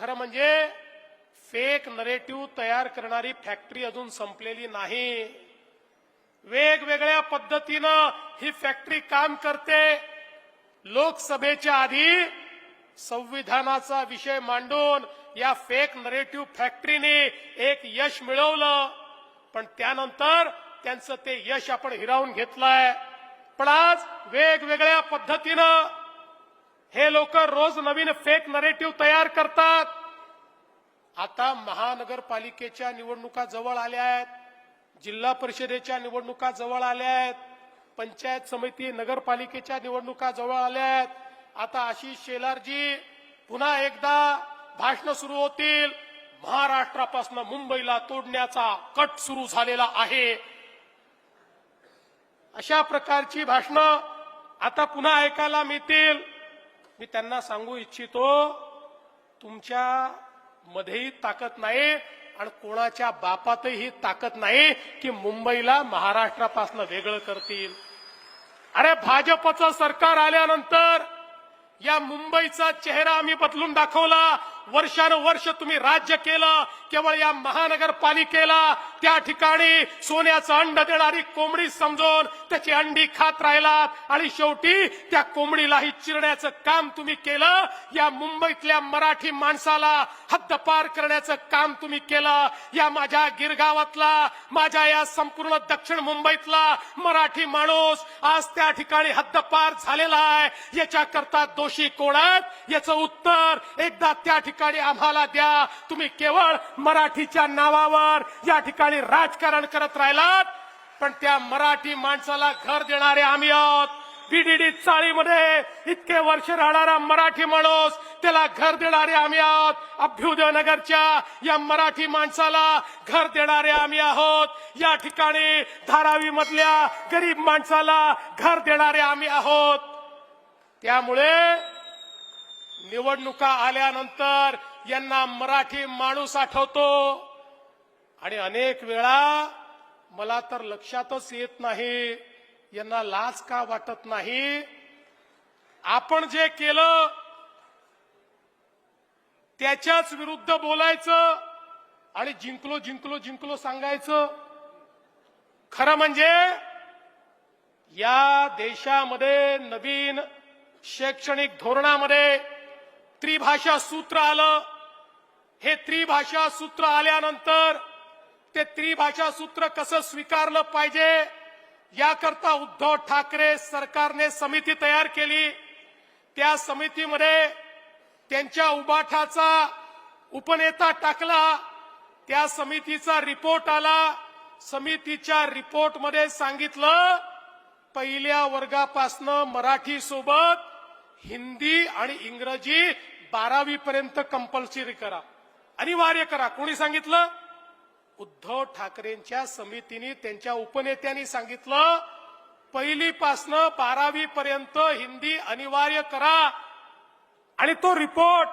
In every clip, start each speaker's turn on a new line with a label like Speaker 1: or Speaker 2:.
Speaker 1: खरं म्हणजे fake narrative तयार करणारी फॅक्टरी अजून संपलेली नाही. वेगवेगळ्या पद्धतीनं ही फॅक्टरी काम करते. लोकसभेच्या आधी संविधानाचा विषय मांडून या फेक नरेटिव्ह फॅक्टरीने एक यश मिळवलं. पण त्यानंतर त्यांचं ते यश आपण हिरावून घेतलंय. पण आज वेगवेगळ्या पद्धतीनं हे लोक रोज नवीन फेक नरेटिव्ह तयार करतात. आता महानगरपालिकेच्या निवडणुका जवळ आल्या आहेत. जिल्हा परिषदेच्या निवडणुका जवळ आल्या आहेत. पंचायत समिती नगरपालिकेच्या निवडणुका जवळ आल्या आहेत. आता आशिष शेलारजी पुन्हा एकदा भाषण सुरू होतील. महाराष्ट्रापासून मुंबईला तोडण्याचा कट सुरू झालेला आहे. अशा प्रकारची भाषणं आता पुन्हा ऐकायला मिळतील. मी त्यांना सांगू इच्छितो तुमच्या मध्येही ताकद नाही आणि कोणाच्या बापातही ताकद नाही की मुंबईला महाराष्ट्रापासून वेगळं करतील. अरे भाजपचं सरकार आल्यानंतर या मुंबईचा चेहरा आम्ही बदलून दाखवला. वर्षानुवर्ष तुम्ही राज्य केलं केवळ या महानगरपालिकेला. त्या ठिकाणी सोन्याचं अंड देणारी कोंबडी समजून त्याची अंडी खात राहिलात. आणि शेवटी त्या कोंबडीलाही चिरण्याचं काम तुम्ही केलं. या मुंबईतल्या मराठी माणसाला हद्दपार करण्याचं काम तुम्ही केलं. या माझ्या गिरगावातला माझ्या या संपूर्ण दक्षिण मुंबईतला मराठी माणूस आज त्या ठिकाणी हद्दपार झालेला आहे. याच्याकरता दोषी कोणत याचं उत्तर एकदा त्या ठिकाणी आम्हाला द्या. तुम्ही केवळ मराठीच्या नावावर या ठिकाणी राजकारण करत राहिलात. पण त्या मराठी माणसाला घर देणारे आम्ही आहोत. बीडीडी चाळीमध्ये इतके वर्ष राहणारा मराठी माणूस त्याला घर देणारे आम्ही आहोत. अभ्युदय नगरच्या या मराठी माणसाला घर देणारे आम्ही आहोत. या ठिकाणी धारावी मधल्या गरीब माणसाला घर देणारे आम्ही आहोत. त्यामुळे निवडणुका आल्यानंतर यांना मराठी माणूस आठवतो. आणि अनेक वेळा मला तर लक्षातच येत नाही यांना लाज का वाटत नाही? आपण जे केलं त्याच्याच विरुद्ध बोलायचं आणि जिंकलो जिंकलो जिंकलो सांगायचं. खरं म्हणजे या देशामध्ये नवीन शैक्षणिक धोरणामध्ये त्रिभाषा सूत्र आलं. हे त्रिभाषा सूत्र आल्यानंतर ते त्रिभाषा सूत्र कसं स्वीकारलं पाहिजे याकरता उद्धव ठाकरे सरकारने समिती तयार केली. त्या समितीमध्ये त्यांच्या उबाठाचा उपनेता टाकला. त्या समितीचा रिपोर्ट आला. समितीच्या रिपोर्टमध्ये सांगितलं पहिल्या वर्गापासनं मराठी सोबत हिंदी आणि इंग्रजी बारावी पर्यंत कंपल्सरी करा. अनिवार्य करा. कोणी सांगितलं? उद्धव ठाकरेंच्या समितीने त्यांच्या उपनेत्यांनी सांगितलं पहिलीपासनं बारावी पर्यंत हिंदी अनिवार्य करा. आणि तो रिपोर्ट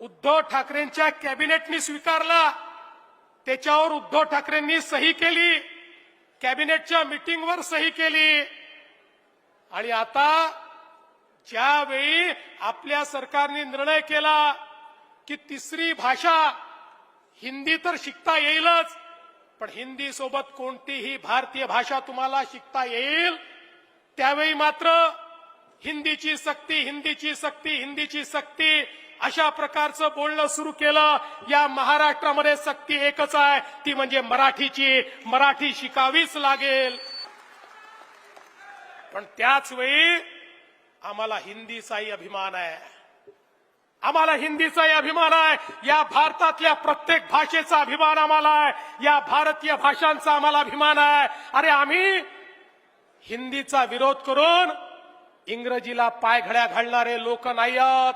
Speaker 1: उद्धव ठाकरेंच्या कॅबिनेटनी स्वीकारला. त्याच्यावर उद्धव ठाकरेंनी सही केली. कॅबिनेटच्या मिटिंगवर सही केली. आणि आता ज्यावेळी आपल्या सरकारने निर्णय केला की तिसरी भाषा हिंदी तर शिकता येईलच पण हिंदी सोबत कोणतीही भारतीय भाषा तुम्हाला शिकता येईल त्यावेळी मात्र हिंदीची सक्ती हिंदीची सक्ती हिंदीची सक्ती अशा प्रकारचं बोलणं सुरू केलं. या महाराष्ट्रामध्ये सक्ती एकच आहे ती म्हणजे मराठीची. मराठी शिकावीच लागेल. पण त्याच वेळी आम्हाला हिंदीचाही अभिमान आहे. आम्हाला हिंदीचाही अभिमान आहे. या भारतातल्या प्रत्येक भाषेचा अभिमान आम्हाला आहे. या भारतीय भाषांचा आम्हाला अभिमान आहे. अरे आम्ही हिंदीचा विरोध करून इंग्रजीला पायघड्या घालणारे लोक नाही आहोत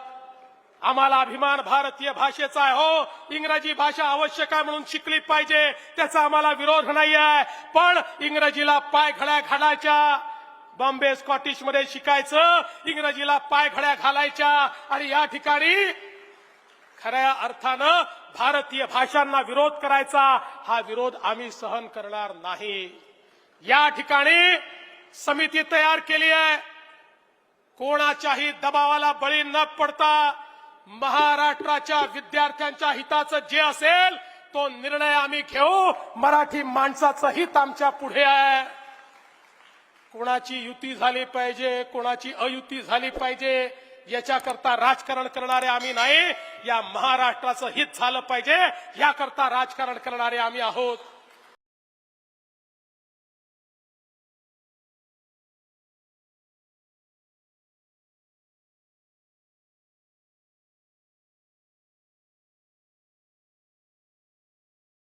Speaker 1: आम्हाला अभिमान भारतीय भाषेचा आहे हो. इंग्रजी भाषा आवश्यक आहे म्हणून शिकली पाहिजे. त्याचा आम्हाला विरोध नाही आहे पण इंग्रजीला पायघड्या घालायच्या बॉम्बे स्कॉटिशमध्ये शिकायचं. इंग्रजीला पायघड्या घालायच्या. आणि या ठिकाणी खऱ्या अर्थानं भारतीय भाषांना विरोध करायचा. हा विरोध आम्ही सहन करणार नाही. या ठिकाणी समिती तयार केली आहे. कोणाच्याही दबावाला बळी न पडता महाराष्ट्राच्या विद्यार्थ्यांच्या हिताचं जे असेल तो निर्णय आम्ही घेऊ. मराठी माणसाचं हित आमच्या पुढे आहे. कोणाची युती झाली पाहिजे कोणाची अयुती झाली पाहिजे याच्याकरता राजकारण करणारे आम्ही नाही. या महाराष्ट्राचं हित झालं पाहिजे याकरता राजकारण करणारे आम्ही आहोत.